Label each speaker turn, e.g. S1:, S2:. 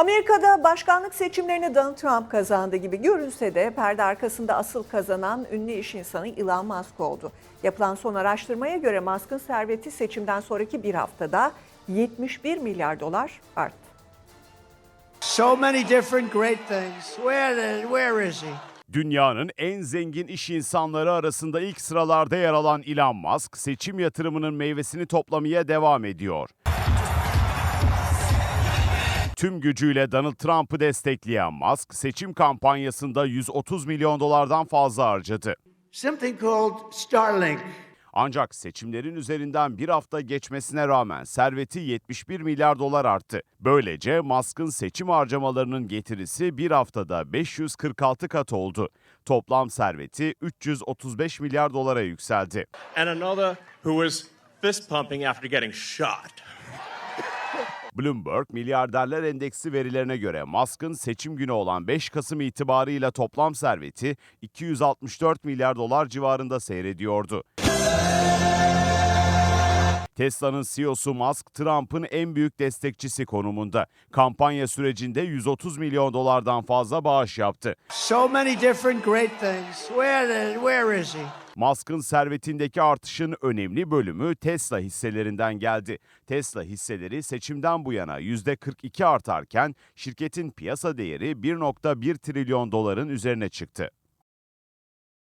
S1: Amerika'da başkanlık seçimlerini Donald Trump kazandı gibi görünse de perde arkasında asıl kazanan ünlü iş insanı Elon Musk oldu. Yapılan son araştırmaya göre Musk'ın serveti seçimden sonraki bir haftada 71 milyar dolar arttı.
S2: So many different great things. Where, where is he?
S3: Dünyanın en zengin iş insanları arasında ilk sıralarda yer alan Elon Musk, seçim yatırımının meyvesini toplamaya devam ediyor. Tüm gücüyle Donald Trump'ı destekleyen Musk, seçim kampanyasında 130 milyon dolardan fazla harcadı.
S2: Something called Starlink.
S3: Ancak seçimlerin üzerinden bir hafta geçmesine rağmen serveti 71 milyar dolar arttı. Böylece Musk'ın seçim harcamalarının getirisi bir haftada 546 kat oldu. Toplam serveti 335 milyar dolara yükseldi.
S4: and another who was fist pumping after getting shot.
S3: Bloomberg Milyarderler Endeksi verilerine göre Musk'ın seçim günü olan 5 Kasım itibarıyla toplam serveti 264 milyar dolar civarında seyrediyordu. Tesla'nın CEO'su Musk, Trump'ın en büyük destekçisi konumunda. Kampanya sürecinde 130 milyon dolardan fazla bağış yaptı.
S2: So many different great things. Where, where is he?
S3: Musk'ın servetindeki artışın önemli bölümü Tesla hisselerinden geldi. Tesla hisseleri seçimden bu yana %42 artarken şirketin piyasa değeri 1.1 trilyon doların üzerine çıktı.